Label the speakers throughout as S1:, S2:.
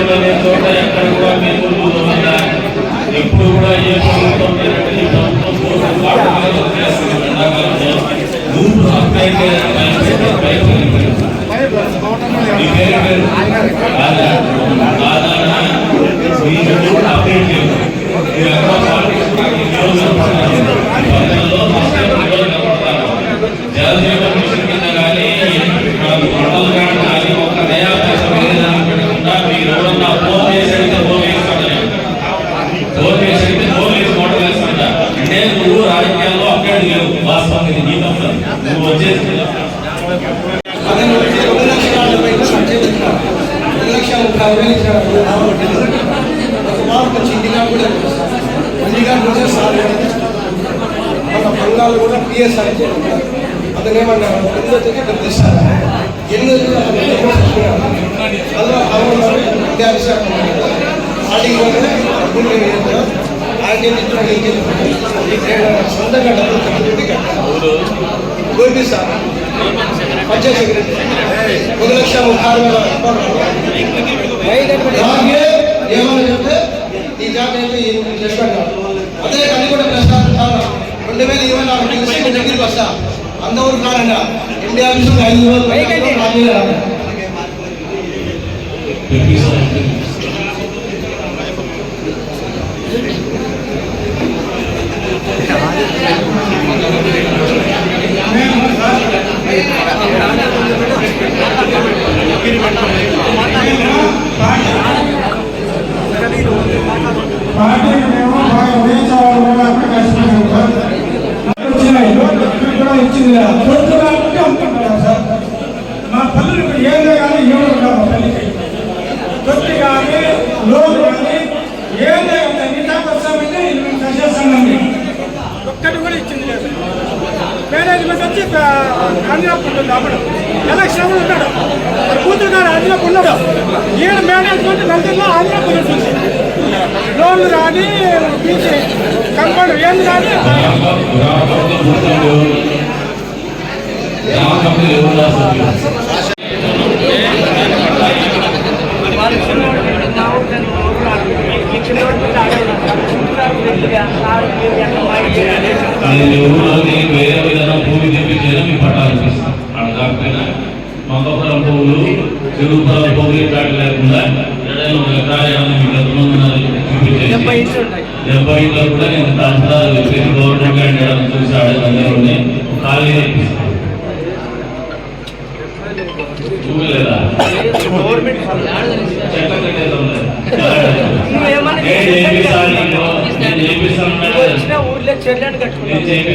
S1: లేని చోట ఎక్కడ కూడా మీరు ఉందా ఎప్పుడు కూడా ఏ ప్రభుత్వం లేనట్టు ఈ ప్రభుత్వం కోసం వాడుకలో చేస్తున్న ఎండాకాలంలో నువ్వు అప్లైతే మీ పేరు పేరు కాదా కాదా మీరు అప్డేట్ చేయరు మీరు ఎక్కడ పల్లెల్లో జలజీవన మిషన్ కింద కానీ మండలం కానీ ఒక నయా పైసా వేరేదాన్ని పెట్టకుండా మీరు ఎవరన్నా ఫోన్ చేసి అడిగితే ఫోన్ వేస్తాడు ఫోన్ చేసి అడిగితే ఫోన్ వేసి మోటార్ వేస్తాడ అంటే నువ్వు రాజకీయాల్లో అక్కడ లేవు వాస్తవం ఇది నీ తప్పు నువ్వు వచ్చేసి
S2: బంగాలు కూడా పిఎస్ అని అతను ఏమన్నారు ఎన్ని వచ్చి ఇక్కడ తెస్తారు ఎన్ని వచ్చి అందులో అవును విద్యాశాఖ ఆడికి డబ్బులు ఆయన సొంతంగా డబ్బులు కట్టుకుంటే కట్టారు గోపి సార్ పంచాయత్ సెక్రటరీ ఒక లక్ష ముప్పై ఆరు వేల అలాగే ఏమని చెప్తే ఈ జాబ్ అయితే చెప్పాను అదే అది కూడా ప్రస్తావించాలి రెండు వేల ఇరవై నాలుగు నుంచి మీ దగ్గరికి వస్తా అందరూ రానండి ఇండియా నుంచి ఐదు రోజులు రాజీవ్ రాను.
S3: పార్టీకి మేము బాగా ఉదయించేవాళ్ళు కూడా అక్కడ కష్టపడ్డాం సార్ వచ్చినాయి ఇక్కడ కూడా ఇచ్చింది కదా తొట్టు కాబట్టి అమ్ముకుంటున్నాం సార్ మా పల్లెలు ఇప్పుడు ఏదో కానీ ఏమో ఉంటాం మా పల్లెకి తొట్టి కానీ లోన్ కానీ ఏదో కానీ నిజాం వస్తామంటే ఇది మేము చేసేస్తామండి ఒక్కటి కూడా ఇచ్చింది లేదు మేనేజ్మెంట్ వచ్చి ఆంధ్రప్రదేశ్ అమ్మడం ఎలక్షన్ ఉన్నాడు మరి కూతురు గారు ఆంధ్రప్రదేశ్ ఉన్నాడు. ఈయన మేనేజ్మెంట్ నందిలో ఆంధ్రప్రదేశ్ ఉంటుంది లోన్లు రాని బీసీ కంపౌండ్ ఏం రాని
S1: నేను ఊళ్ళోని వేరే విధానం భూమి తెప్పించేది మీ పట్టాలు అక్కడ కాకపోయినా మంగపురం పువ్వులు చెరుపురం పువ్వులు ఇట్లాంటి లేకుండా ఎడలో ఒక ఎకరాలు మీకు చూపించేసి డెబ్బై ఇంట్లో కూడా నేను తహసీల్దార్ ప్రతి గవర్నమెంట్ ఏదైనా చూసి ఆడేదాన్ని ఖాళీ తెప్పిస్తాను చూడలేదా చెట్ల కట్టేద్దాం లేదు. నేను. నేను
S4: ఊర్లో చెల్లెని కట్టుకున్నాను.
S1: నేను.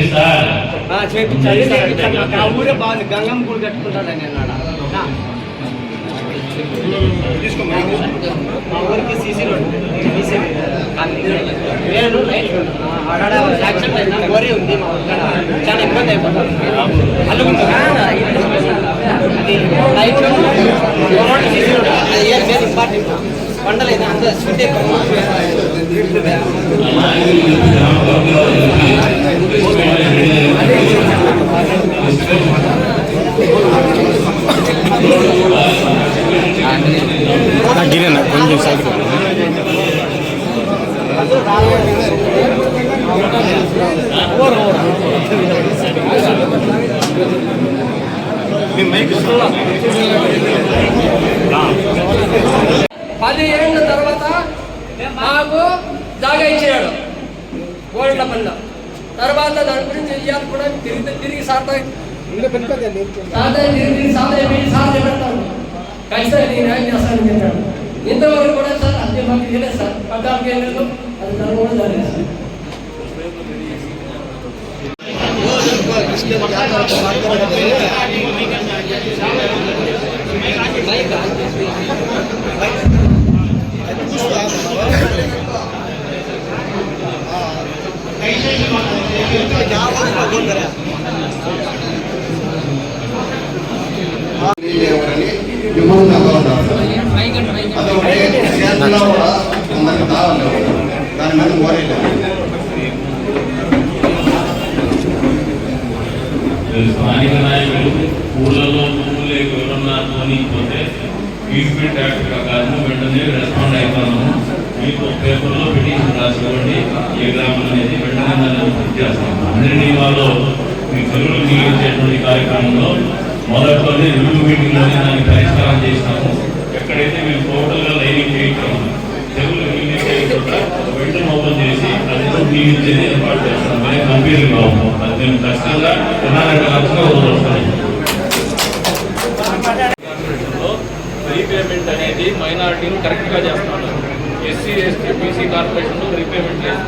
S4: మాకు ఆ ఊరే బాగుంది గంగమ్మ గుడి కట్టుకుంటాను నేను. నా. మా ఊరికి సీసీ రోడ్. ఆ, ఆడ యాక్సిడెంట్ అయిందా గోరీ ఉంది మా ఊరికాడ చాలా ఇబ్బంది అయిపోతుంది. అది రోడ్ సీసీ రోడ్ ఇంపార్టెంట్. పండలేదు అంత స్వీట్ ఎక్కువ
S5: గిరన్న కొంచెం సైడ్
S4: పది ఏళ్ళ తర్వాత మాకు జాగా ఇచ్చాడు గోల్డ్ పల్ల తర్వాత దాని గురించి ఇయ్యాలి కూడా తిరిగి తిరిగి సాధ సాధ తిరిగి తిరిగి సాధ అయిపోయి సాధ పెడతాను. ఖచ్చితంగా నేను న్యాయం చేస్తానని చెప్పాడు. ఇంతవరకు కూడా సార్ అది మాకు తెలియదు సార్. పద్నాలుగు ఏళ్ళు అది తను కూడా జరిగింది సార్.
S6: ఎవరని మిమ్మల్ని అదొకటి చేతుల్లో కూడా అందరికి కావాలి దాని మీద
S1: స్థానిక నాయకులు ఊళ్ళలో పువ్వులు లేకపోతే ట్రీట్మెంట్ యాక్ట్ ప్రకారం వెంటనే రెస్పాండ్ అయిపోతాము మీకు పేపర్లో పిటిషన్ రాసుకోండి. ఏ గ్రామం అనేది వెంటనే దాన్ని పూర్తి చేస్తాము. అన్ని వాళ్ళు మీ చెరువులు మిగిలించేటువంటి కార్యక్రమంలో మొదట్లోనే రివ్యూ మీటింగ్లోనే దాన్ని పరిష్కారం చేస్తాము. ఎక్కడైతే మేము టోటల్గా లైనింగ్ చేయించాము చెరువులు మిగిలించే చోట వెంటనే ఓపెన్ చేసి అది మిగిలించేది ఏర్పాటు చేస్తాం మేము కంపెనీ బాగుంది అది మేము ఖచ్చితంగా ఉన్నారంటే లక్షలు వస్తాయి రీపేమెంట్ అనేది మైనారిటీని కరెక్ట్గా చేస్తున్నారు. ఎస్సీ ఎస్టీ బీసీ కార్పొరేషన్లో రీపేమెంట్ లేదు.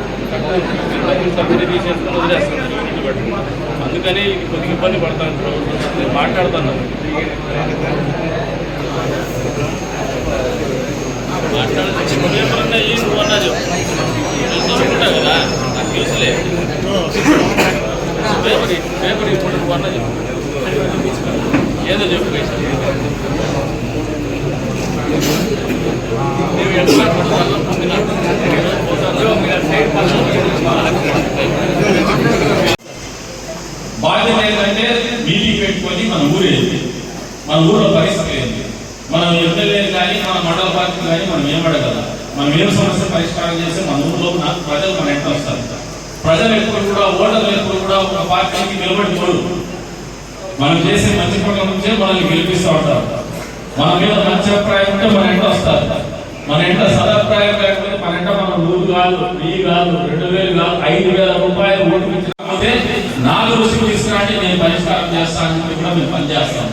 S1: సబ్సిడీ తీసేసుకుని వదిలేస్తున్నారు యూనిట్ బట్టి. అందుకని ఇది కొద్దిగా ఇబ్బంది పడతాను ప్రభుత్వం. నేను మాట్లాడుతున్నాను మాట్లాడుతున్నా పేపర్ ఈ నువ్వు అన్నా చెప్పు తెలుసుకుంటా కదా? నాకు తెలుసులే. పేపర్ ఇ- పేపర్ ఇప్పుడు నువ్వు అన్నా చెప్పు ఏదో చెప్పు బాధ్యత ఏంటంటే మీటింగ్ పెట్టుకొని మన ఊరేది మన ఊరిలో పరిస్థితి ఏంటి మనం ఎమ్మెల్యేలు కానీ మన మండల పార్టీ కానీ మనం ఏమడగల? మనం ఏం సమస్య పరిష్కారం చేస్తే మన ఊళ్ళో ప్రజలు మన ఎంట వస్తారు. ప్రజలు ఎప్పుడు కూడా ఓటర్లు ఎప్పుడు కూడా ఒక పార్టీకి నిలబడి పోరు మనం చేసే మంచి పనుల నుంచే మనల్ని గెలిపిస్తూ ఉంటారు. మన మీద మంచి అభిప్రాయం ఉంటే మన ఇంట వస్తారు. మన ఇంట సదాభిప్రాయం లేకపోతే మన ఎంట మనం నూరు కాదు వెయ్యి కాదు రెండు వేలు కాదు ఐదు వేల రూపాయలు ఓటు కాకపోతే నాలుగు రుసులు తీసుకురండి నేను పరిష్కారం చేస్తాను కూడా మేము పనిచేస్తాం.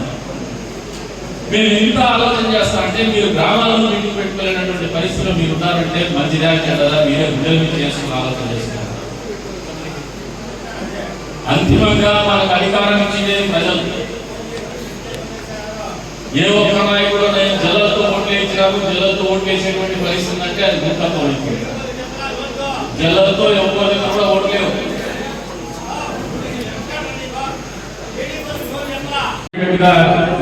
S1: మీరు ఇంత ఆలోచన చేస్తారంటే మీరు గ్రామాలలో మీటింగ్ పెట్టుకోలేనటువంటి పరిస్థితులు మీరు ఉన్నారంటే మంచిదా చెడ్డదా మీరే ఉద్యోగం చేసుకుని ఆలోచన చేస్తున్నారు అంతిమంగా మనకు అధికారం ఇచ్చింది ప్రజలు. ఏ ఒక్క నాయకుడు నేను జల్లతో ఓట్లు వేయించినాను జల్లతో ఓట్లు వేసేటువంటి పరిస్థితి అంటే అది గుర్తతో ఓడిపోయింది. జల్లతో ఎవరి కూడా ఓట్లేవు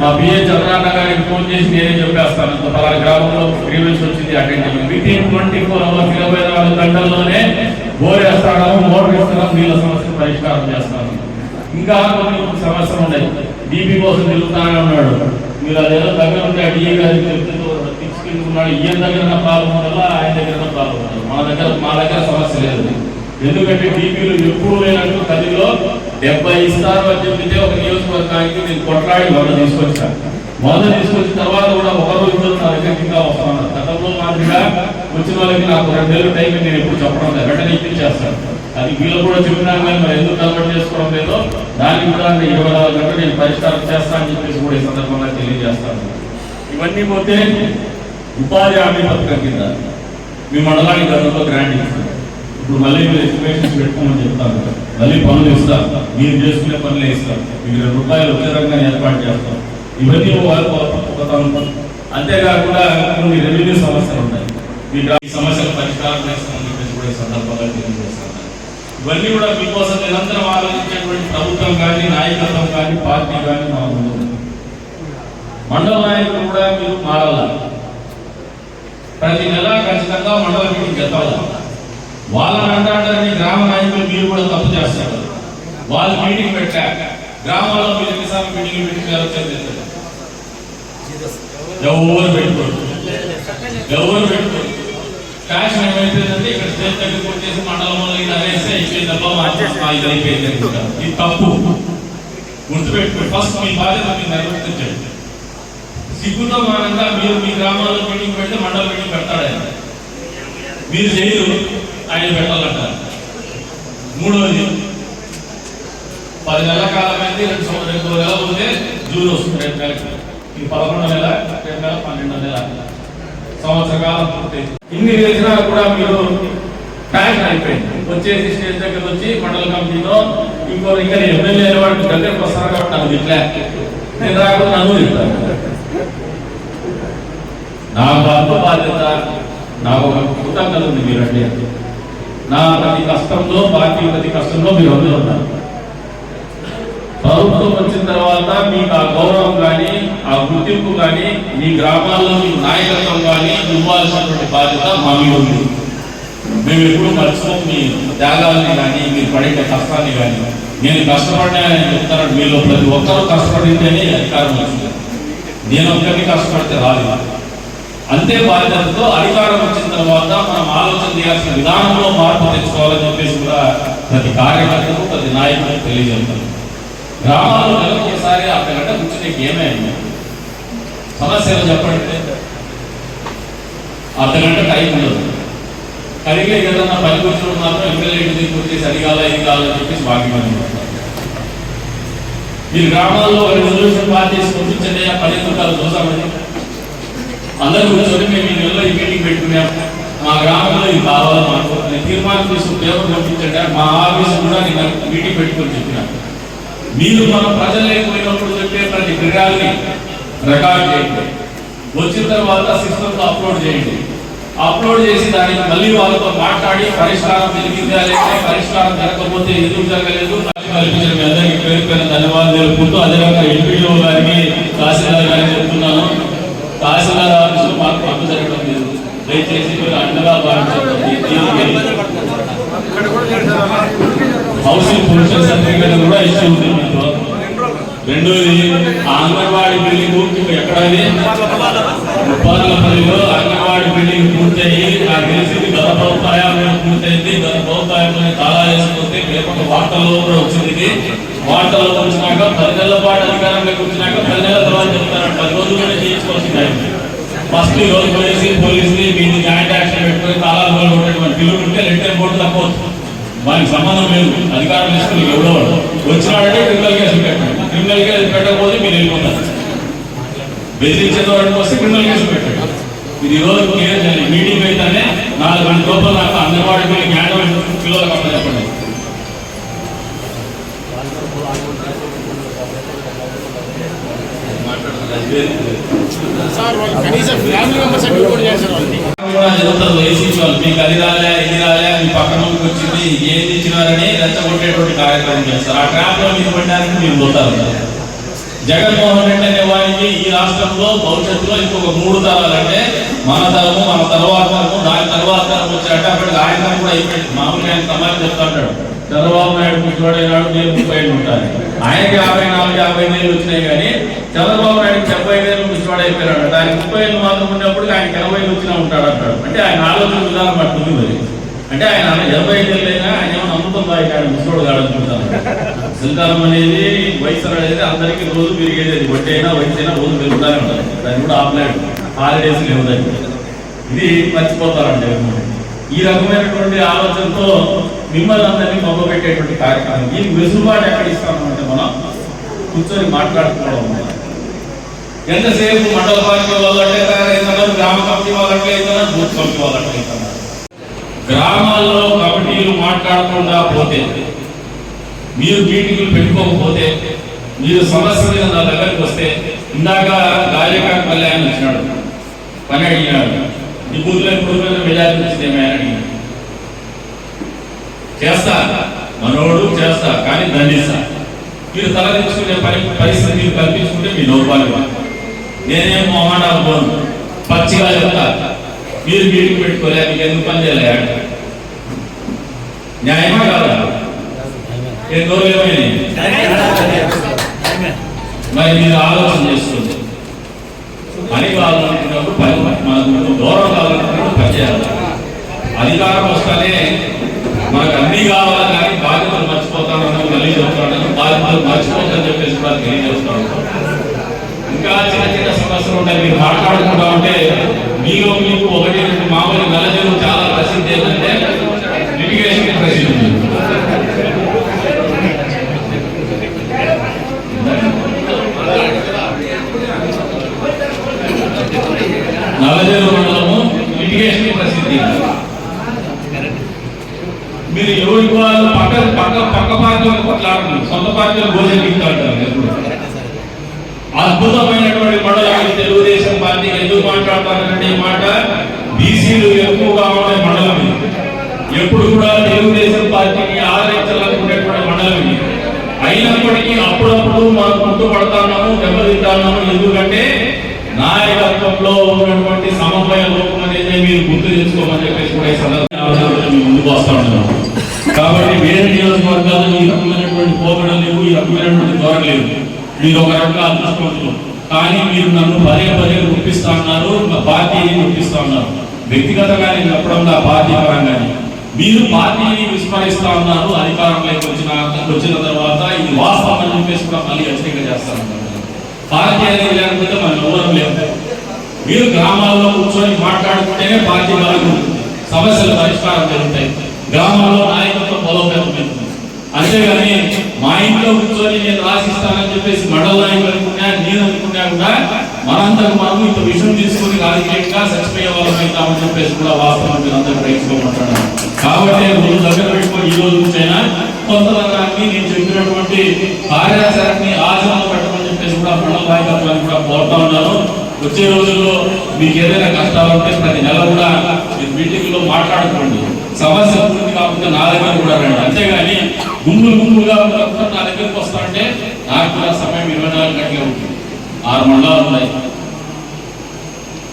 S1: మా బిఏ చంద్రాన్న గారికి ఫోన్ చేసి నేనే చెప్పేస్తాను. ఇంత పలానా గ్రామంలో గ్రీవెన్స్ వచ్చింది attend with in twenty four hours ఇరవై నాలుగు గంటల్లోనే బోర్ వేస్తాను మోటార్ ఇస్తాను నీళ్ళ సమస్య పరిష్కారం చేస్తాను. ఇంకా కొన్ని సమస్యలు ఉన్నాయి. బీపీ కోసం తిరుగుతానే ఉన్నాడు. మీరు అదేదో దగ్గర ఉంటే డిఏ గారికి చెప్తే తీసుకెళ్ళుకున్నాడు ఈయన దగ్గర ప్రాబ్లం వల్ల ఆయన దగ్గర ప్రాబ్లం మా మన దగ్గర మా దగ్గర సమస్య లేదు. ఎందుకంటే టీపీలు ఎప్పుడు లేనట్టు పదిలో డెబ్బై ఇస్తారు అని చెప్పితే ఒక నియోజకవర్గానికి నేను కొట్లాడి మొదలు తీసుకొచ్చాను. మొదలు తీసుకొచ్చిన తర్వాత కూడా ఒక రోజు ఇద్దరు నా దగ్గరికి ఇంకా వస్తాను గతంలో మాదిరిగా వచ్చిన వాళ్ళకి నాకు రెండు నెలలు టైం నేను ఎప్పుడు చెప్పడం లేదు. వెంటనే ఇప్పించేస్తాను. అది వీళ్ళు కూడా చెప్పినాను కానీ మరి ఎందుకు అలవాటు చేసుకోవడం లేదో దానికి కూడా నేను ఇరవై నాలుగు గంటలు నేను పరిష్కారం చేస్తానని చెప్పేసి కూడా ఈ సందర్భంగా తెలియజేస్తాను. ఇవన్నీ పోతే ఉపాధి హామీ పథకం కింద మీ మండలానికి గతంలో గ్రాంట్ ఇస్తాం ఇప్పుడు మళ్ళీ మీరు ఎస్టిమేషన్స్ పెట్టుకోమని చెప్తాను. మళ్ళీ పనులు ఇస్తాం మీరు చేసుకునే పనులే ఇస్తాం మీకు రెండు రూపాయలు ఒకే రకంగా ఏర్పాటు చేస్తాం ఇవన్నీ ఒక- అంతేకాకుండా కొన్ని రెవెన్యూ సమస్యలు ఉన్నాయి. మీకు ఈ సమస్యలు పరిష్కారం చేస్తామని చెప్పేసి కూడా ఈ సందర్భంగా తెలియజేస్తాను. ఇవన్నీ కూడా మీకోసం నిరంతరం ఆలోచించేటువంటి ప్రభుత్వం కానీ నాయకత్వం కానీ పార్టీ కానీ మా ముందు మండల నాయకులు కూడా మీరు మారాలి? ప్రతి నెల ఖచ్చితంగా మండల మీటింగ్ చెప్పాలి వాళ్ళని అంటాడని గ్రామ నాయకులు మీరు కూడా తప్పు చేస్తారు. వాళ్ళు మీటింగ్ పెట్టాక గ్రామాల్లో మీరు ఎన్నిసార్లు మీటింగ్ పెట్టి తెలియదు ఎవరు పెట్టుకోరు? ఎవరు పెట్టుకోరు? క్యాష్ ఏమైపోయిందంటే ఇక్కడ స్టేట్ దగ్గరికి వచ్చేసి మండలంలో ఇది అనేస్తే అయిపోయింది తప్ప మా ఇది అయిపోయింది అనుకుంటారు. ఇది తప్పు. గుర్తుపెట్టుకో ఫస్ట్ మీ బాధ్యత మీరు నిర్వర్తించండి సిగ్గుతో మానంగా మీరు మీ గ్రామాల్లో మీటింగ్ పెడితే మండల మీటింగ్ పెడతాడు ఆయన. మీరు చేయరు ఆయన పెట్టాలంటారు. మూడవది పది నెలల కాలం అయింది రెండు సంవత్సరం రెండు నెలలు పోతే జూన్ వస్తుంది రెండు నెలకి ఇది పదకొండో నెల రెండు నెల పన్నెండో నెల. సంవత్సర కాలం పూర్తి. ఇన్ని చేసినా కూడా మీరు ప్యాక్ అయిపోయింది. వచ్చేసి స్టేజ్ దగ్గర వచ్చి మండల కమిటీలో ఇంకో ఇంకా ఎమ్మెల్యే వాడికి దగ్గరకు వస్తారు కాబట్టి నాకు ఇట్లా నేను రాకుండా నన్ను తింటాను నా గొప్ప బాధ్యత నాకు ఒక కృతజ్ఞత ఉంది మీరంటే. నా ప్రతి కష్టంలో పార్టీ ప్రతి కష్టంలో మీరు అందరూ ఉన్నారు. ప్రభుత్వం వచ్చిన తర్వాత మీకు ఆ గౌరవం కానీ ఆ గుర్తింపు కానీ మీ గ్రామాల్లో మీ నాయకత్వం కానీ ఇవ్వాల్సినటువంటి బాధ్యత మా మీద ఉంది. మేము ఎప్పుడు మర్చిపోం మీ త్యాగాల్ని కానీ మీరు పడే కష్టాన్ని కానీ నేను కష్టపడినానని చెప్తాను మీలో ప్రతి ఒక్కరూ కష్టపడితేనే అధికారం వచ్చింది. నేను ఒక్కరిని కష్టపడితే రాదు అంతే బాధ్యతతో అధికారం వచ్చిన తర్వాత మనం ఆలోచన చేయాల్సిన విధానంలో మార్పు తెచ్చుకోవాలని చెప్పేసి కూడా ప్రతి కార్యకర్తకు ప్రతి నాయకులకు తెలియజేస్తాను. గ్రామాల్లో నెలకు ఒకసారి అర్ధగంట కూర్చుని ఏమైంది సమస్యలు చెప్పండి. అర్ధగంట టైం ఉండదు. కలిగే ఏదన్నా పని కూర్చోవడం మాత్రం ఎమ్మెల్యే దగ్గరికి వచ్చేసి అది కావాలి ఇది కాదని చెప్పేసి వాక్యం మీరు గ్రామాల్లో రెజల్యూషన్ పాస్ చేసి పంపించండి ఆ పని ఎందుకు చూసామని అందరూ కూర్చొని మేము ఈ నెలలో ఈ మీటింగ్ పెట్టుకున్నాం. మా గ్రామంలో ఇది కావాలని అనుకుంటున్నాం తీర్మానం తీసుకుని పేపర్ పంపించండి మా ఆఫీస్ కూడా నేను మీటింగ్ పెట్టుకొని చెప్పినాను మీరు మన ప్రజలు లేకపోయినప్పుడు చెప్పే ప్రతి క్రియాలని రికార్డ్ చేయండి. వచ్చిన తర్వాత సిస్టమ్లో అప్లోడ్ చేయండి. అప్లోడ్ చేసి దానికి మళ్ళీ వాళ్ళతో మాట్లాడి పరిష్కారం జరిగిందా లేదా పరిష్కారం జరగకపోతే ఎందుకు జరగలేదు? కల్పించిన మీ అందరికీ పేరు పైన ధన్యవాదాలు తెలుపుతూ అదేవిధంగా ఎంపీఓ గారికి తహసీల్దార్ గారికి చెప్తున్నాను. తహసీల్దార్ ఆఫీసులో మాకు పనులు జరగడం లేదు. దయచేసి మీరు అండగా భావించండి. హౌసింగ్ పొల్యూషన్ సర్టిఫికేట్ కూడా ఇష్యూ ఉంది మీతో రెండోది అంగన్వాడి బిల్డింగ్ ఎక్కడది ఉపాధులపల్లిలో అంగన్వాడి బిల్డింగ్ పూర్తయి నాకు తెలిసింది గత ప్రభుత్వ ప్రభుత్వాయంలో పూర్తయింది గత ప్రభుత్వ ప్రభుత్వాయంలో తాళా వేసుకుంటే రేపటి వార్తల్లో కూడా వచ్చింది ఇది. వార్తల్లో వచ్చినాక పది నెలల పాటు అధికారంలోకి వచ్చినాక పది నెలల తర్వాత చెప్తారు పది రోజుల్లోనే చేయించుకోవాల్సింది ఫస్ట్ ఈ రోజు పోలీసు పోలీసుని మీది జాయింట్ యాక్షన్ పెట్టుకుని తాళాలు గోలు కొట్టేటువంటి పిల్లలు ఉంటే లెటర్ బోర్డు తక్కువ వానికి సంబంధం లేదు. అధికారం తీసుకుని ఎవడో వచ్చినాడంటే క్రిమినల్ కేసు పెట్టండి. క్రిమినల్ కేసు పెట్టకపోతే మీరు వెళ్ళిపోతారు. బెదిరించే వస్తే క్రిమినల్ కేసు పెట్టండి. ఇది ఈరోజు క్లియర్ చేయాలి మీటింగ్ అయితేనే నాలుగు గంటల లోపల నాకు అంగన్వాడీ పోయి జ్ఞానం పిల్లలకు అప్ప చెప్పండి. సార్ వాళ్ళు కనీసం ఫ్యామిలీ మెంబర్స్ కూడా చేశారు జరుగుతుంది వైసీపీ వాళ్ళు మీకు అది రాలే ఇది రాలే మీ పక్కన వాళ్ళకి వచ్చింది. ఏది ఇచ్చినారని రెచ్చగొట్టేటువంటి కార్యక్రమం చేస్తారు. ఆ ట్రాప్లో మీరు పడడానికి మేము పోతారు. జగన్మోహన్ రెడ్డి అనే వారికి ఈ రాష్ట్రంలో భవిష్యత్తులో ఇంకొక మూడు తరాలంటే మన తరము మన తర్వాత తరము దాని తర్వాత తరం వచ్చాక అక్కడికి ఆయన కూడా అయిపోయింది. మామూలుగా ఆయన సమాజం చెప్తా ఉంటాడు. చంద్రబాబు నాయుడు ముఖ్యమంత్రి నేను ముప్పై ఏళ్ళు ఉంటాను. ఆయనకి యాభై నాలుగు యాభై ఏళ్ళు వచ్చినాయి కానీ చంద్రబాబు నాయుడు డెబ్బై ఏళ్ళు ముఖ్యమంత్రి అయిపోయాడు ఆయన ముప్పై ఏళ్ళు మాత్రం ఉన్నప్పుడు ఆయన ఎనభై ఏళ్ళు వచ్చినా ఉంటాడు అంటాడు. అంటే ఆయన ఆలోచన విధానం పడుతుంది మరి. అంటే ఆయన ఎనభై ఐదు ఏళ్ళైనా ఆయన ఏమైనా అమృతం ఆయన ముసలోడు కాడనుకుంటాను శ్రీకారం అనేది వయసు అనేది అందరికీ రోజు పెరిగేది అది. వడ్డీ అయినా వయసు అయినా రోజు పెరుగుతూనే ఉంటుంది. దాన్ని కూడా ఆపలేడు. హాలిడేస్ లేవు ఇది మర్చిపోతారండి ఈ రకమైనటువంటి ఆలోచనతో మిమ్మల్ని అందరినీ మొగ్గబెట్టేటువంటి కార్యక్రమం. దీనికి వెసులుబాటు ఎక్కడ ఇస్తాము అంటే మనం? కూర్చొని మాట్లాడుకోవడం ఎంతసేపు మండల పార్టీ వాళ్ళంటే తయారైతున్నారు గ్రామ కమిటీ వాళ్ళంటే అట్లా అవుతున్నారు బూత్ కమిటీ వాళ్ళంటే అవుతున్నారు గ్రామాల్లో కమిటీలు మాట్లాడకుండా పోతే మీరు మీటింగులు పెట్టుకోకపోతే మీరు సమస్య మీద నా దగ్గరికి వస్తే ఇందాక గాలికా కళ్యాణ్ వచ్చినాడు పని అడిగినాడు. ఈ బూత్లో ఇప్పుడు మెజార్టీ వచ్చింది ఏమైనా అడిగినాడు చేస్తా మనోడు చేస్తా కానీ దండిస్తా. మీరు తలదించుకునే పని పరిస్థితి మీరు కల్పించుకుంటే మీ దౌర్భాగ్యం నేనేం మొహమాటాలు పోను. పచ్చిగా చెప్తా. మీరు మీటింగ్ పెట్టుకోలే మీకు ఎందుకు పని చేయలే? న్యాయమా కాదా? ఏ గౌరవమైనది మరి మీరు ఆలోచన చేస్తుంది పని కావాలనుకున్నప్పుడు పని మనకు గౌరవం కావాలనుకున్నప్పుడు పని చేయాలి. అధికారం వస్తానే మనకు అన్ని కావాలి కానీ బాధ్యతలు మర్చిపోతామని మళ్ళీ చెప్తాను బాధ్యతలు మర్చిపోతామని చెప్పేసి కూడా తెలియజేస్తాను ఇంకా చిన్న చిన్న సమస్యలు ఉంటాయి. మీరు మాట్లాడుకుంటా ఉంటే మీలో మీకు ఒకటి రెండు మామూలు నెల జరుగుతుంది పార్టీలకు సొంత పార్టీలు భోజనం అంటారు ఎప్పుడు? అద్భుతమైనటువంటి మండలం తెలుగుదేశం పార్టీ ఎందుకు మాట్లాడతారంటే ఈ మాట బీసీలు ఎక్కువగా ఉండే మండలం ఇది. ఎప్పుడు కూడా తెలుగుదేశం పార్టీని ఆదరించాలనుకునేటువంటి మండలం ఇది. అయినప్పటికీ అప్పుడప్పుడు మనం గుర్తుపడతాము దెబ్బతింటాము ఎందుకంటే నాయకత్వంలో ఉన్నటువంటి సమన్వయ లోపం అనేది మీరు గుర్తు తెచ్చుకోమని చెప్పేసి కూడా ఈ సందర్భంగా ముందుకు వస్తా ఉన్నాం కాబట్టి వేరే నియోజకవర్గాల్లో ఈ రకమైనటువంటి పోకడం లేవు ఈ రకమైనటువంటి ధోరణి లేవు మీరు ఒక రకంగా అదృష్టవంతులు. కానీ మీరు నన్ను పదే పదే ఒప్పిస్తా ఉన్నారు పార్టీని ఒప్పిస్తా ఉన్నారు? వ్యక్తిగతంగా నేను చెప్పడం నా పార్టీ పరంగానే. మీరు పార్టీని విస్మరిస్తా ఉన్నారు అధికారంలోకి వచ్చిన వచ్చిన తర్వాత ఇది వాస్తవం అని చెప్పేసి కూడా మళ్ళీ హెచ్చరిక చేస్తాను పార్టీ అనేది లేకపోతే మనం ఎవరం లేవు మీరు గ్రామాల్లో కూర్చొని మాట్లాడుకుంటేనే పార్టీ వరకు సమస్యలు పరిష్కారం జరుగుతాయి. గ్రామాల్లో నాయకత్వం బలోపేతం అవుతుంది. అంతేగాని మా ఇంట్లో కూర్చొని నేను రాసిస్తానని చెప్పేసి మండల నాయకులు అనుకున్నా నేను అనుకున్నా కూడా మనందరం మనము ఇంత విషయం తీసుకొని రాజకీయంగా చచ్చిపోయే వాళ్ళం అవుతామని చెప్పేసి కూడా వాస్తవం మీరు అందరూ గ్రహించుకోమంటున్నాను కాబట్టి రోజు దగ్గర పెట్టుకొని ఈ రోజు నుంచైనా కొంత రంగాన్ని నేను చెప్పినటువంటి కార్యాచరణని ఆచరణ పెట్టమని చెప్పేసి కూడా మండల నాయకత్వాన్ని కూడా కోరుతా ఉన్నాను. వచ్చే రోజుల్లో మీకు ఏదైనా కష్టాలు ఉంటే ప్రతి నెల కూడా మీరు మీటింగ్లో మాట్లాడుకోండి. సమస్య పూర్తి కాకుండా నా దగ్గర కూడా రండి. అంతేగాని గుంపులు గుంపులుగా ఉన్నప్పుడు నా దగ్గరికి వస్తా అంటే నాకు కూడా సమయం ఇరవై నాలుగు గంటలే ఉంటుంది. ఆరు మండలాలు ఉన్నాయి.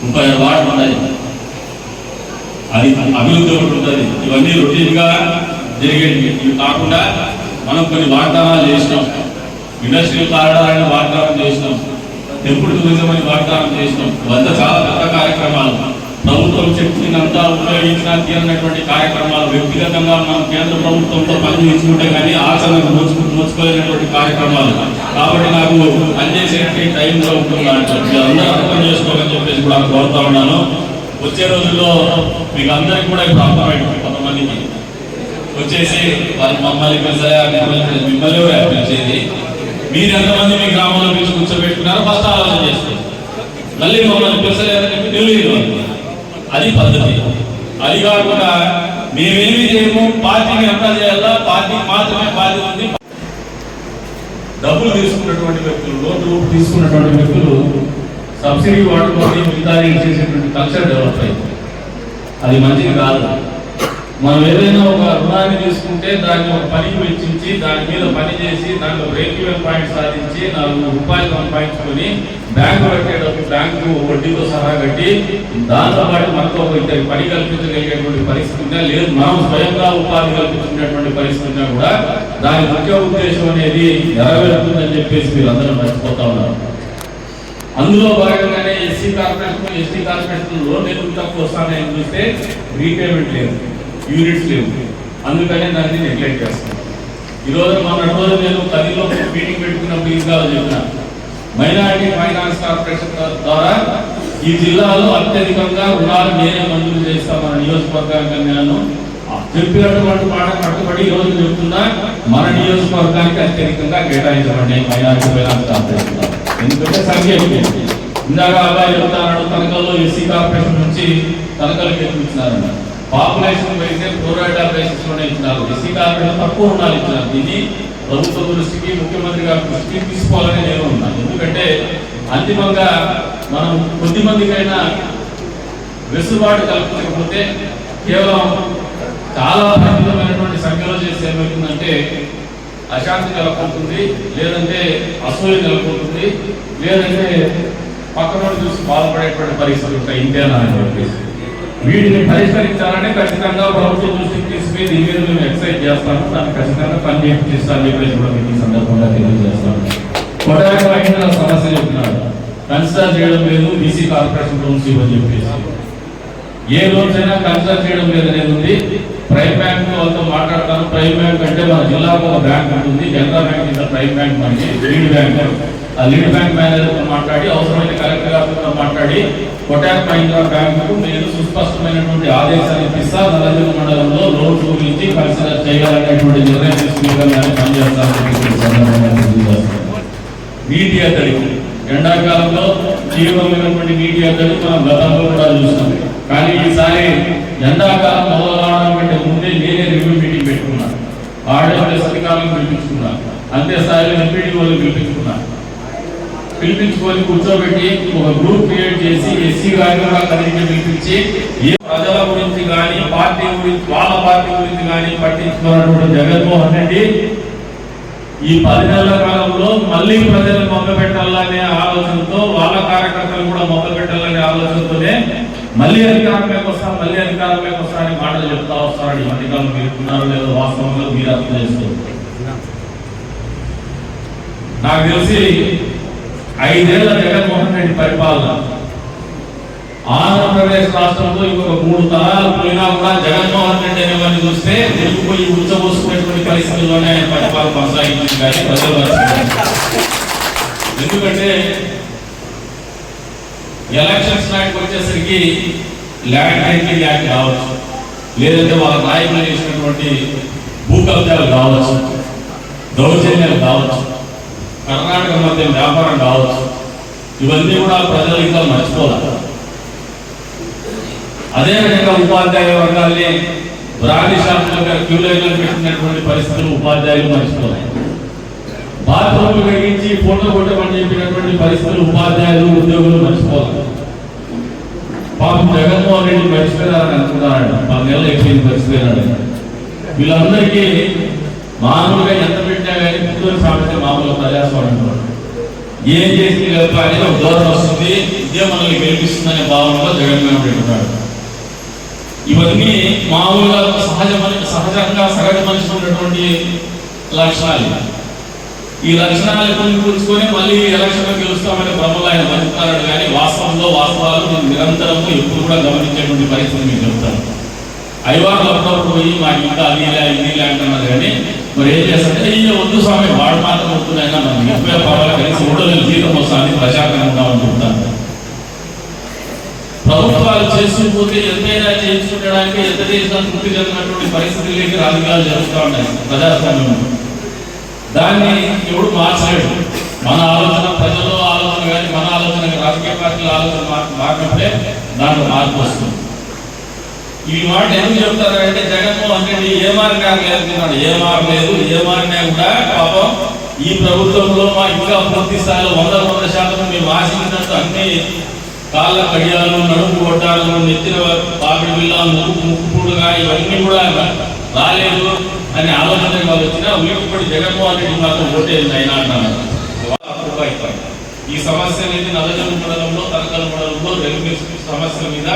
S1: ముప్పై ఆరు వార్డులు ఉన్నాయి. అది అభివృద్ధి ఒకటి ఉంటుంది. ఇవన్నీ రొటీన్గా జరిగేవి ఇవి కాకుండా మనం కొన్ని వాగ్దానాలు చేసినాం. ఇండస్ట్రియల్ కారిడార్ వాగ్దానం చేసినాం. టెంపుల్ టూరిజం అని వాగ్దానం చేసినాం. వంద చాలా పెద్ద కార్యక్రమాలు. ప్రభుత్వం శక్తినంతా ఉపయోగించిన తీరనటువంటి కార్యక్రమాలు వ్యక్తిగతంగా మనం కేంద్ర ప్రభుత్వంతో పనిచేసుకుంటే కానీ ఆచరణకు నోచుకు నోచుకోలేనటువంటి కార్యక్రమాలు కాబట్టి నాకు పనిచేసేటువంటి టైంలో ఉంటుంది అందరూ అర్థం చేసుకోవాలని చెప్పేసి కూడా కోరుతా ఉన్నాను వచ్చే రోజుల్లో మీకు అందరికి కూడా ఇప్పుడు అర్థమైంది కొంతమందికి వచ్చేసి వాళ్ళు మమ్మల్ని పిలిచారా మిమ్మల్ని పిలిచారా? మిమ్మల్ని పిలిచేది మీరు ఎంతమంది మీ గ్రామంలో పిలిచి కూర్చోబెట్టుకున్నారో ఫస్ట్ ఆలోచన చేసుకోండి మళ్ళీ మమ్మల్ని పిలిచలేదని తెలియదు వాళ్ళకి. అది పద్ధతి. అది కాకుండా మేమేమి చేయము? పార్టీని ఎంత చేయాలా? పార్టీ మాత్రమే బాధ్యత ఉంది. డబ్బులు తీసుకున్నటువంటి వ్యక్తులు లోన్లు తీసుకున్నటువంటి వ్యక్తులు సబ్సిడీ వాడుకొని మిగతా చేసేటువంటి కల్చర్ డెవలప్ అయింది. అది మంచిది కాదు. మనం ఏదైనా ఒక రుణాన్ని తీసుకుంటే దాన్ని ఒక పనికి వెచ్చించి దాని మీద పని చేసి దాంట్లో బ్రేక్ ఈవెన్ పాయింట్ సాధించి నాలుగు రూపాయలు సంపాదించుకొని బ్యాంకు కట్టేటప్పుడు బ్యాంకు వడ్డీతో సహా కట్టి దాంతో పాటు మనకు ఒక ఇద్దరికి పని కల్పించగలిగేటువంటి పరిస్థితి లేదు మనం స్వయంగా ఉపాధి కల్పించుకునేటువంటి పరిస్థితి ఉన్నా కూడా దాని ముఖ్య ఉద్దేశం అనేది నెరవేరుతుందని చెప్పేసి మీరు అందరూ మర్చిపోతా ఉన్నారు అందులో భాగంగానే SC corporation ST corporation loan ఎందుకు తక్కువ వస్తానని చూస్తే రీపేమెంట్ లేదు. యూనిట్స్ లేవు. అందుకనే దాన్ని నెగ్లెక్ట్ చేస్తాం ఈరోజు మన రోజు నేను కదిలో మీటింగ్ పెట్టుకున్నప్పుడు ఇంకా కాదు చెప్పిన. మైనారిటీ ఫైనాన్స్ కార్పొరేషన్ ద్వారా ఈ జిల్లాలో అత్యధికంగా రుణాలు నేనే మంజూరు చేస్తాం మన నియోజకవర్గానికి నేను. చెప్పినటువంటి మాట కట్టుబడి ఈ రోజు చెప్తున్నా మన నియోజకవర్గానికి అత్యధికంగా కేటాయించబడి మైనారిటీ ఫైనాన్స్ కార్పొరేషన్ ఎందుకంటే సంఖ్య ఇందాక అబ్బాయి చెప్తాను తనకల్లో ఎస్సీ కార్పొరేషన్ నుంచి తనకలు ఇచ్చినారన్న పాపులేషన్ వైజ్ ప్రోరైడా బేసిస్లోనే ఇచ్చినారు. ఎస్సీ కార్మికులు తక్కువ రుణాలు ఇచ్చినారు. దీన్ని ప్రభుత్వ దృష్టికి ముఖ్యమంత్రి గారి దృష్టికి తీసుకోవాలని నేను ఉన్నాను. ఎందుకంటే అంతిమంగా మనం కొద్ది మందికైనా వెసులుబాటు కల్పించకపోతే కేవలం చాలా పరిమితమైనటువంటి సంఖ్యలో చేస్తే ఏమవుతుందంటే అశాంతి నెలకొంటుంది లేదంటే అసూయ నెలకొంటుంది లేదంటే పక్కన చూసి బాధపడేటువంటి పరిస్థితులు ఉంటాయి. ఇండియా అని చెప్పేసి వీటిని పరిష్కరించాలంటే ఖచ్చితంగా ప్రభుత్వం దృష్టికి తీసుకుని దీని మీద మేము ఎక్సైజ్ చేస్తాము. దాన్ని ఖచ్చితంగా పని చేపిస్తాను చెప్పేసి కూడా మీకు ఈ సందర్భంగా తెలియజేస్తాను. కొడాక నా సమస్య చెప్తున్నాను. కన్సిడర్ చేయడం లేదు బీసీ కార్పొరేషన్ లోన్స్ ఇవ్వని చెప్పేసి. ఏ రోజైనా కన్సిడర్ చేయడం లేదు అనేది ఉంది. ప్రైమ్ బ్యాంక్ వాళ్ళతో మాట్లాడతాను. ప్రైమ్ బ్యాంక్ అంటే మన జిల్లాకు ఒక బ్యాంక్ ఉంటుంది. Canara bank is prime bank మనకి లీడ్ బ్యాంక్. ఆ లీడ్ బ్యాంక్ మేనేజర్తో మాట్లాడి అవసరమైన కలెక్టర్ గారితో మాట్లాడి కొటాక్ మహీంద్రా బ్యాంకు మీరు సుస్పష్టమైనటువంటి ఆదేశాలు ఇప్పిస్తా నల్లజల మండలంలో లోన్ గురించి పరిసర చేయాలనేటువంటి నిర్ణయం తీసుకుని పనిచేస్తారని చెప్పి నీటి ఎండాకాలంలో తీవ్రమైనటువంటి నీటి ఎద్దడి మనం గతంలో కూడా చూస్తాం కానీ ఈసారి ఎండాకాలం మొదలవడం కంటే ముందే నేనే రివ్యూ మీటింగ్ పెట్టుకున్నాను ఆర్డబ్ల్యూఎస్ అధికారులను పిలిపించుకున్నాను అంతే స్థాయిలో ఎంపీడీ వాళ్ళు పిలిపించుకున్నాను పిలిపించుకొని కూర్చోబెట్టి ఒక గ్రూప్ క్రియేట్ చేసి ఎస్సీ గారిని కూడా పిలిపించి ఏ ప్రజల గురించి కానీ పార్టీ గురించి వాళ్ళ పార్టీ గురించి కానీ పట్టించుకున్నటువంటి జగన్మోహన్ రెడ్డి ఈ పది నెలల కాలంలో మళ్ళీ ప్రజలు మొక్క పెట్టాలనే ఆలోచనతో వాళ్ళ కార్యకర్తలు కూడా మొక్క పెట్టాలనే ఆలోచనతోనే మళ్ళీ అధికారంలోకి వస్తా మళ్ళీ అధికారంలోకి వస్తా అని మాటలు చెప్తా వస్తారని అధికారులు మధ్యకాలం మీరు లేదో వాస్తవంలో మీరు అర్థం చేస్తారు నాకు తెలిసి ఐదేళ్ళ జగన్మోహన్ రెడ్డి పరిపాలన. ఆంధ్రప్రదేశ్ రాష్ట్రంలో ఇంకొక మూడు తరాలు పోయినా కూడా జగన్మోహన్ రెడ్డి అనేవాడిని చూస్తే వెళ్ళిపోయి ఉచ్చబోసుకునేటువంటి పరిస్థితుల్లోనే ఆయన పరిపాలన కొనసాగించింది కానీ ప్రజలు ఎందుకంటే ఎలక్షన్స్ నాటికి వచ్చేసరికి ల్యాండ్ టైటిల్ యాక్ట్ కావచ్చు లేదంటే వాళ్ళ నాయకులు చేసినటువంటి భూ కబ్జాలు కావచ్చు దౌర్జన్యాలు కావచ్చు. కర్ణాటక మధ్య వ్యాపారం కావచ్చు ఇవన్నీ కూడా ప్రజలు ఇంకా మర్చిపోవాలి అదేవిధంగా ఉపాధ్యాయ వర్గాల్ని బ్రాండ్ షాపుల దగ్గర క్యూ లైన్లో పెట్టినటువంటి పరిస్థితులు ఉపాధ్యాయులు మర్చిపోవాలి బాత్రూమ్లు కడిగించి ఫోటో కొట్టమని చెప్పినటువంటి పరిస్థితులు ఉపాధ్యాయులు ఉద్యోగులు మర్చిపోవాలి పాపం జగన్మోహన్ రెడ్డి మర్చిపోయారని అనుకున్నాడు నెలలు అయిపోయింది మర్చిపోయినాడు వీళ్ళందరికీ మామూలుగా ఎంత పెట్టినా కానీ పుత్తూరు సామెత మామూలుగా ప్రజాస్వామ్యం ఏం చేసి అని ఒక దూరం వస్తుంది. ఇదే మనల్ని గెలిపిస్తుందనే భావనలో జగన్మోహన్ రెడ్డి ఉన్నాడు. ఇవన్నీ మామూలుగా సహజ మనిషి సహజంగా సగటు మనిషి ఉన్నటువంటి లక్షణాలు ఈ లక్షణాలు కొన్ని కూర్చుకొని మళ్ళీ ఎలక్షన్ గెలుస్తామని భ్రమలో ఆయన బతుకుతాడు కానీ వాస్తవంలో వాస్తవాలు నేను నిరంతరం ఎప్పుడు కూడా గమనించేటువంటి పరిస్థితి మీకు చెప్తాను. ఐవార్లో లోపల పోయి మాకు ఇంకా అది ఇలా ఇది ఇలా అంటున్నారు కానీ మరి ఏం చేస్తారంటే ఈయన వద్దు స్వామి వాడు మాత్రం వస్తున్నాయినా మనం ఎక్కువ పర్వాలేదు కలిసి మూడు వేల జీతం వస్తుంది ప్రశాంతంగా ఉంటామని ప్రభుత్వాలు చేసుకుపోతే ఎంతైనా చేయించుకోవడానికి ఎంత చేసినా తృప్తి జరిగినటువంటి పరిస్థితులకి రాజకీయాలు జరుగుతూ ఉన్నాయి ప్రజాస్వామ్యంలో. దాన్ని ఎవడు మార్చలేడు. మన ఆలోచన ప్రజల్లో ఆలోచన కానీ మన ఆలోచన రాజకీయ పార్టీల ఆలోచన మార్- మారినప్పుడే దాంట్లో మార్పు వస్తుంది. ఈ మాట ఎందుకు చెప్తారంటే జగన్మోహన్ రెడ్డి ఏ మార్గాన్ని లేకున్నాడు ఏ మారలేదు ఏ మారినా కూడా పాపం ఈ ప్రభుత్వంలో మా ఇంకా పూర్తి స్థాయిలో వంద వంద శాతం మేము ఆశించినట్టు అన్ని కాళ్ళ కడియాలు నడుపు కొట్టాలు నెత్తిన పాపిడి బిల్ల ముక్కు ముక్కుడుగా ఇవన్నీ కూడా రాలేదు అని ఆలోచన వాళ్ళు వచ్చినా వీటిపడి జగన్మోహన్ రెడ్డి మాత్రం ఓటేది అయినా అంటున్నారు అప్పుగా అయిపోయింది. ఈ సమస్య అనేది నల్లజల్లు మండలంలో తనకల్ మండలంలో రెవెన్యూ సమస్య మీద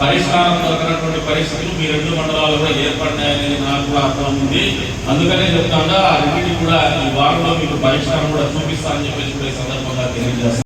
S1: పరిష్కారం దొరకనటువంటి పరిస్థితులు మీ రెండు మండలాలు కూడా ఏర్పడినాయనేది నాకు కూడా అర్థం ఉంది అందుకనే చెప్తాను ఆ రెండింటి కూడా ఈ వారంలో మీకు పరిష్కారం కూడా చూపిస్తానని చెప్పేసి కూడా ఈ సందర్భంగా తెలియజేస్తాను